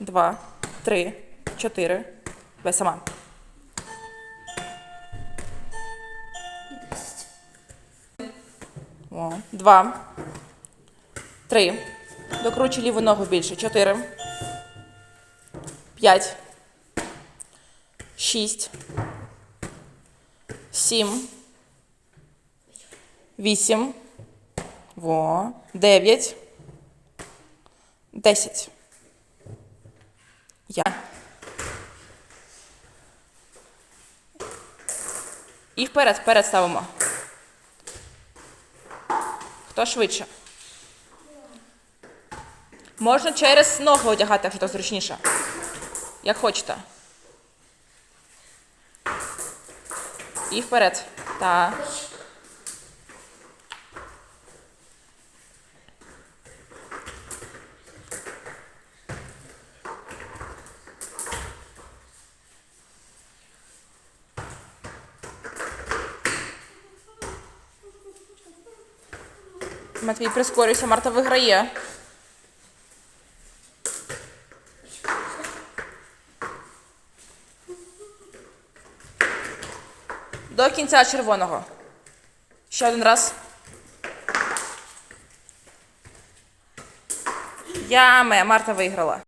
два, три, чотири. Ви сама. О, два. Три. Докручуй ліву ногу більше. Чотири. П'ять. Шість. Сім. Вісім. Во. Дев'ять. Десять. Я. І вперед, вперед ставимо. Хто швидше? Можна через ногу одягати, якщо так зручніше. Як хочете. І вперед. Так. Матвій прискорюйся, Марта виграє. До кінця червоного. Ще один раз. Яме, Марта виграла.